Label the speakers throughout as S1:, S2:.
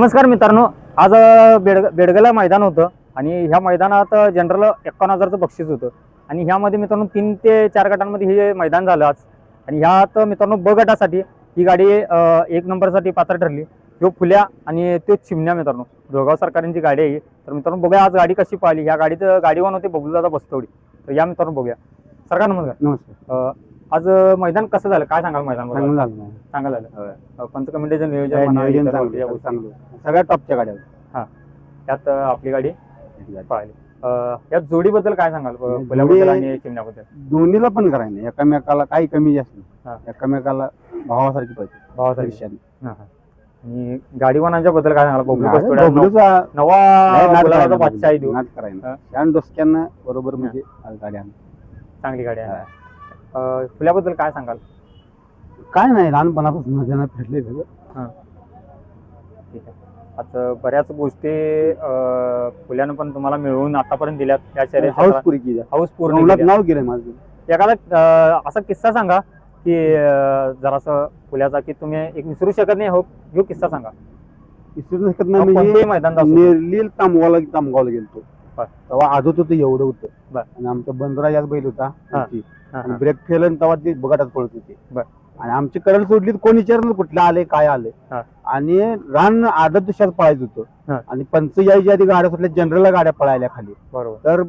S1: नमस्कार मित्रांनो. आज बेड बेडगला मैदान होतं आणि ह्या मैदानात जनरल एकावन्न हजारचं बक्षीस होतं. आणि ह्यामध्ये मित्रांनो तीन ते चार गटांमध्ये हे मैदान झालं आज. आणि ह्यात मित्रांनो ब गटासाठी ही गाडी एक नंबरसाठी पात्र ठरली. ह्यो फुल्या आणि तो चिमण्या मित्रांनो. दोघाव सरकारांची गाडी आहे. तर मित्रांनो बघूया आज गाडी कशी पाहिली. ह्या गाडीत गाडीवान होते? बबलूदादा बस्तवडी. तर या मित्रांनो बघूया. सरकार नमस्कार.
S2: नमस्कार.
S1: आज मैदान कसं झालं? काय सांगाल मैदान
S2: चांगलं झालं.
S1: सांगाल झालं. पंच कमिटीचं नियोजन
S2: काय
S1: म्हणा,
S2: नियोजन
S1: इतर
S2: चांगलं
S1: या गोष्टी.
S2: चांगलं. सगळ्या टॉपच्या गाड्या
S1: त्यात अ, आपली गाडी पाहिली. अ, या जोडीबद्दल काय सांगाल? प- आणि चिमण्याबद्दल?
S2: दोन्हीला पण करायचं नाही. एकामेकाला काही कमी जास्त
S1: हा.
S2: नाही एकामेकाला भावासारखी पाहिजे.
S1: भावासाठी. हा, हा. आणि गाडीवानांच्या बद्दल काय सांगाल? बबलू नव-
S2: बबलूचा लय
S1: नवा
S2: नाद
S1: गुलाबाचा
S2: करायला
S1: बादशाह आहे.
S2: नाद करायला
S1: हा.
S2: डोसक्यानं बरोबर म्हणजे आज.
S1: चांगली गाडी आहे अ, फुल्याबद्दल काय सांगाल?
S2: काय नाही लहानपणापासून ज्यांना फिरले सगळं.
S1: ठीक आहे. आता बऱ्याच गोष्टी अ, फुल्यानं पण तुम्हाला मिळवून आतापर्यंत दिल्यात. त्या
S2: हाऊस पुरी केली
S1: हाऊस पूर्ण
S2: नवलात. नाव केलंय माझं.
S1: एखादा अ, असा किस्सा सांगा की अ, जरासं फुल्याचा की तुम्ही एक विसरू शकत नाही हो ह्यो किस्सा सांगा.
S2: विसरू शकत नाही म्हणजे
S1: असू.
S2: नेरलील तांबगावला तांबगावला गेलतो.
S1: बर.
S2: तेव्हा आजत होतं एवढं होतं
S1: बर.
S2: आणि आमचा बंदरा याच बैल होता
S1: हा.
S2: आमची.
S1: हा,
S2: आणि
S1: हा.
S2: ब्रेक फेल आणि तेव्हा ते बघाटात पळत होते
S1: बर.
S2: आणि आमची करल सोडली तर कोण विचारलं कुठलं आले काय आले
S1: हा.
S2: आणि रान आदत दिशात पळायचं होतं. आणि पंच यायच्या आधी गाड्या सुटल्या जनरलला गाड्या पळायल्या खाली
S1: बरोबर
S2: तर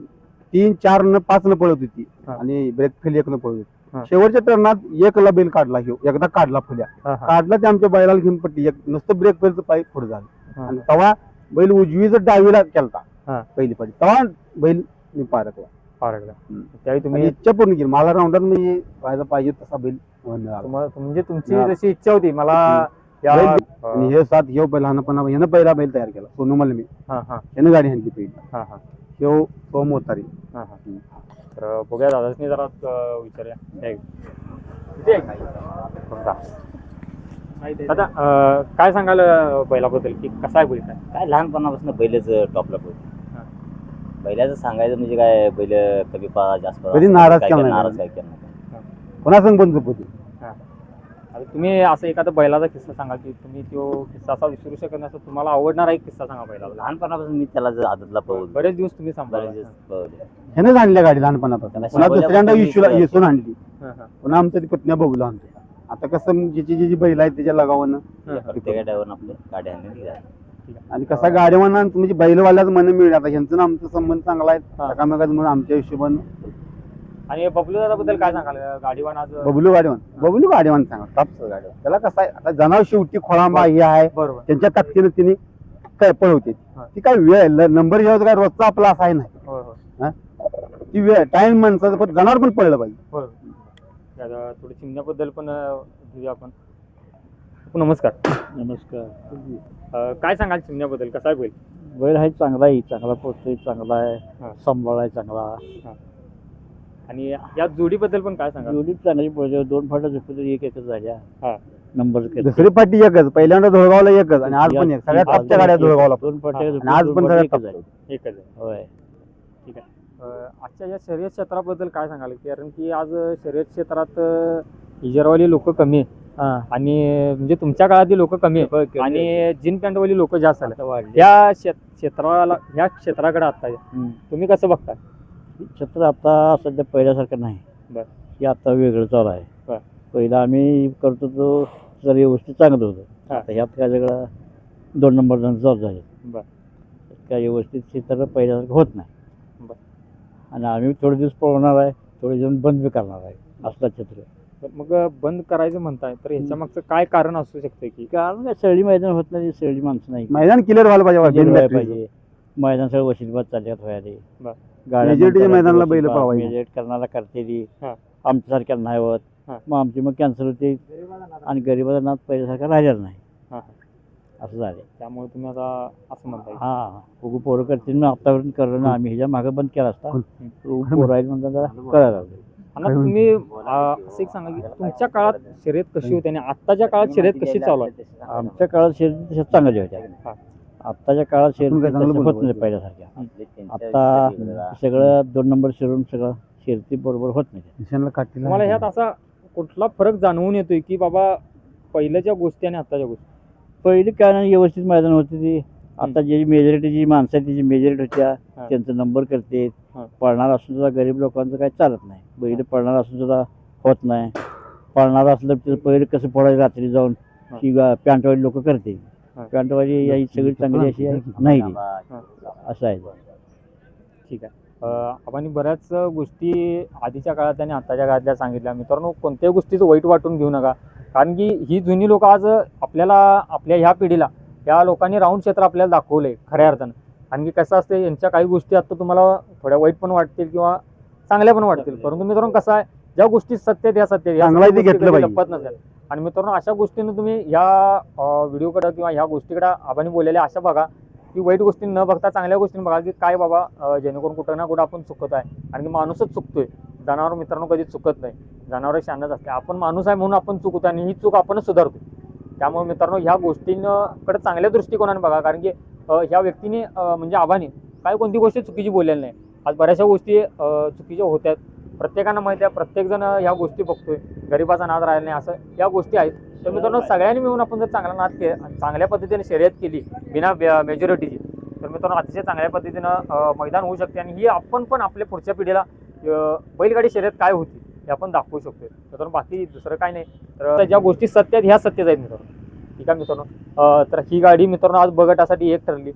S2: तीन चार न पाच न पळत होती
S1: हा.
S2: आणि ब्रेक फेल एक न पळत
S1: हा.
S2: होती शेवटच्या टर्नात एकला बैल काढला ह्यो एकदा काढला फुल्या
S1: हा, हा.
S2: काढला ते आमच्या बैलाला घेऊन पट्टी एक नुसतं ब्रेक फेलचं पाय पुढे झालं
S1: हा.
S2: आणि तेव्हा बैल उजवीच डावीला
S1: हा.
S2: पहिली पाठी तेव्हा बैल मी
S1: फारकला
S2: हम्म.
S1: त्यावेळी
S2: तुम्ही
S1: तुम्ही
S2: इच्छा पूर्ण केली. मला राऊंडात म्हणजे व्हायला पाहिजे तसा बैल मिळाला
S1: म्हणजे तुमची
S2: हा.
S1: जशी इच्छा होती मला या
S2: बैल-
S1: अ,
S2: आणि हे सात ह्यो बैल लहानपणा यानं पहिला बैल तयार केला. सोनू मी
S1: हा हा.
S2: यानं गाडी हाणली पहिली.
S1: हा हा.
S2: ह्यो सोम होतारी
S1: हा हा. तर बघूया दादासनी जरा अ, विचारूया. दादा अ, काय सांगाल अ, बैलाबद्दल? की कसा आहे बैल? काय
S3: काय लहानपणापासून बैलच टॉपला
S1: हा.
S3: बैलाचं सांगायचं म्हणजे काय बैल कमी पा जास्त
S2: कधी नाराज
S3: काय
S2: केला
S3: काय
S2: नाही?
S3: नाराज काय केला नाही.
S2: कोणा संग पण जपती
S1: आता तुम्ही असं एखादा बैलाचा किस्सा सांगा की तुम्ही तो किस्सा असा विसरू शकत नाही असं तुम्हाला आवडणारा एक किस्सा सांगा बैलाला
S3: लहानपणापासून मी त्याला जर आदतला पळवलं
S1: बरेच दिवस तुम्ही
S3: बरेच
S1: सांभाळले
S3: दिवस पळवले.
S2: ह्यानं आणल्या गाडी लहानपणापासून. पुन्हा दुसऱ्यांदा येशूला
S3: शिकलो.
S2: येसून आणली.
S1: हा, हा.
S2: पुन्हा आमच्या ती पत्न्या बघूला आणतो. आता कसं ज्याची ज्याची बैल आहे त्याच्या लगावानं
S1: हा, हा.
S3: प्रत्येका ड्रायव्हर आपले गाड्या आणली.
S2: आणि कसा गाडीवाना म्हणजे बैलवाल्याचं मन मिळेल आता ह्यांचं आणि आमचं संबंध चांगला
S1: हा.
S2: आहे एकामेकाचं म्हणून आमच्या हिशोबानं.
S1: आणि बबलू दादा बद्दल काय सांगाल? गाडीवान आज
S2: बबलू गाडीवान. बबलू गाडीवान सांगा टॉपचं गाडीवान. त्याला कसं आहे? आता जनावर शेवटी खोळांबा हे आहे.
S1: बरोबर.
S2: त्यांच्या ताकदीनं तिने काय पळवते
S1: हा.
S2: ती काय वेळ नंबर घ्यायचा काय रोजचा आपला असा आहे नाही
S1: होय होय.
S2: ती वेळ टाइम माणसाचं पण जनावर पण पडलं पाहिजे.
S1: थोडी चिमण्याबद्दल पण अ, घेऊया आपण. नमस्कार.
S4: नमस्कार.
S1: अ, काय सांगाल चिमण्याबद्दल? कसा आहे बैल?
S4: बैल आहे चांगला आहे चांगला पोचतोय चांगला
S1: हा.
S4: आहे सांभाळ आहे चांगला.
S1: आणि या जोडीबद्दल पण काय सांगाल?
S4: एवढी चांगली पोहोच दोन फाटा झोपले एक एकच
S1: हा.
S4: झाल्या नंबर
S2: दुसरी पाठी एकच पहिल्यांदा धुळगावला एकच आणि आज पण एक सगळ्या टॉपच्या गाड्या धुळगावला.
S4: दोन
S1: हा.
S2: आणि आज पण सगळ्या
S4: एकच
S2: top.
S4: झाल्या.
S1: एकच आहे
S4: होय.
S1: ठीक आहे. अ, आजच्या या शर्यत क्षेत्राबद्दल काय सांगाल? कारण की आज शर्यत क्षेत्रात हिजरवाली लोक कमी आहे
S4: हा.
S1: आणि म्हणजे तुमच्या काळातली लोक कमी आहे आणि जीन पॅन्टवाली लोक जास्त
S4: वाढले.
S1: या क्षेत- क्षेत्राला ह्या क्षेत्राकडे आता. तुम्ही कसं बघताय?
S4: छत्र आता सध्या पहिल्यासारखं नाही.
S1: बर.
S4: हे आता वेगळं चालू
S1: बर.
S4: आहे पहिलं आम्ही करतो तो जर व्यवस्थित चांगलं होतं.
S1: हा.
S4: आता ह्यात काय सगळं दोन नंबर जण चालू झाले
S1: बर.
S4: काय व्यवस्थित चित्र पहिल्यासारखं होत नाही.
S1: बर.
S4: आणि आम्ही थोडे दिवस पळवणार आहे थोडे दिवस बंद बी करणार आहे. असला चित्र
S1: तर मग बंद करायचं म्हणताय तर ह्याच्या मागचं काय कारण असू शकतं की?
S4: कारण काय सळी मैदान होत नाही सळी माणसं नाही.
S2: मैदान क्लिअर व्हायला पाहिजे
S4: Clear व्हायला. पाहिजे. मैदान सगळं वशिलबाद चालल्यात व्हायला
S1: बर.
S2: Majority मैदानाला बैलं पळवायची.
S4: मेजर करणारा करतेली.
S1: हा.
S4: आमच्यासारख्या नाही होत.
S1: हा.
S4: मग आमची मग कॅन्सर होते. आणि गरीबाचा नाद पहिल्यासारखा राहिलेला नाही.
S1: हा.
S4: असं झाले
S1: त्यामुळे तुम्ही आता असं म्हणताय.
S4: हा. उगू पोरं करतील ना आतापर्यंत करणं आम्ही ह्याच्या मागं बंद केला असता? उगू पोरं आहेत म्हणतात जरा करायला लागले.
S1: आणि तुम्ही अ, असं एक सांगा की तुमच्या काळात शर्यत कशी होती आणि आत्ताच्या काळात शर्यत कशी चालू आहे?
S4: आमच्या काळात शेती तशा चांगल्या होत्या.
S1: हा.
S4: आत्ताच्या काळात
S2: चांगलं
S4: तशा होत. नाही पहिल्यासारख्या. आता सगळं दोन नंबर शिरून सगळं शेती बरोबर होत नाही.
S1: तुम्हाला ह्यात असा कुठला फरक जाणवून येतोय की बाबा पहिल्याच्या गोष्टी आणि आत्ताच्या गोष्टी?
S4: पहिली काय नाही व्यवस्थित मैदान होते ती. आता जी मेजॉरिटी जी माणसं आहेत त्याची मेजॉरिटी होत्या
S1: हा.
S4: त्यांचा नंबर करते.
S1: हा.
S4: पळणार असून सुद्धा गरीब लोकांचं काही चालत नाही. बैल पळणार असून सुद्धा होत नाही. पळणार असलं तर पहिलं कसं पळायचं रात्री जाऊन? गा- पॅन्टवाली लोक करते
S1: हा.
S4: पॅन्टवाली ही सगळी चांगली अशी आहे? नाही. असं आहे.
S1: ठीक आहे. आपण बऱ्याच गोष्टी आधीच्या काळात आणि आताच्या काळातल्या सांगितल्या. मित्रांनो कोणत्याही गोष्टीचं वाईट वाटून घेऊ नका. कारण की ही जुनी लोक आज आपल्याला आपल्या ह्या पिढीला या लोकांनी राऊंड क्षेत्र आपल्याला दाखवलंय खऱ्या अर्थानं. की कसं असते यांच्या काही गोष्टी आता तुम्हाला थोड्या वाईट पण वाटतील किंवा चांगल्या पण वाटतील. परंतु मित्रांनो कसं आहे ज्या गोष्टी सत्य आहेत, ह्या सत्य. या. लपत नसेल. आणि मित्रांनो अशा गोष्टीनं तुम्ही ह्या व्हिडिओकडे किंवा ह्या गोष्टीकडे आबानी बोललेल्या अशा बघा की वाईट गोष्टी न बघता चांगल्या गोष्टी बघा की काय बाबा जेणेकरून कुठं ना कुठं आपण चुकत आहे. आणि माणूसच चुकतोय. जनावर मित्रांनो कधी चुकत नाही. जनावर शानच असते. आपण माणूस आहे म्हणून आपण चुकतो आणि ही चूक आपणच सुधारतो. त्यामुळे मित्रांनो ह्या गोष्टींकडे चांगल्या दृष्टिकोनाने बघा. कारण की ह्या व्यक्तीने म्हणजे आबाने काय कोणती गोष्ट चुकीची बोललेली नाही. आज बऱ्याचशा गोष्टी चुकीच्या होत्यात प्रत्येकानं माहिती आहे प्रत्येकजण ह्या गोष्टी बघतोय. गरिबाचा नाद राहिला नाही असं या गोष्टी आहेत. तर मित्रांनो सगळ्यांनी मिळून आपण जर चांगला नाद के चांगल्या पद्धतीने शर्यत केली बिना मेजॉरिटीची तर मित्रांनो अतिशय चांगल्या पद्धतीनं मैदान होऊ शकते. आणि ही आपण पण आपल्या पुढच्या पिढीला बैलगाडी शर्यत काय होती? हे आपण दाखवू शकतो तर बाकी दुसरं काय नाही. तर ज्या गोष्टी सत्य आहेत ह्या सत्यच आहेत मित्रांनो. ठीक आहे मित्रांनो? तर ही गाडी मित्रांनो आज बघटासाठी एक ठरली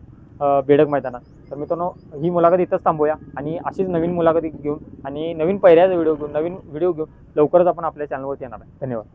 S1: बेडक मैदानात. तर मित्रांनो ही मुलाखत इथंच थांबूया आणि अशीच नवीन मुलाखती घेऊन आणि नवीन पहिल्याचा व्हिडिओ घेऊन नवीन व्हिडिओ घेऊन लवकरच आपण आपल्या चॅनलवरती येणार आहे. धन्यवाद.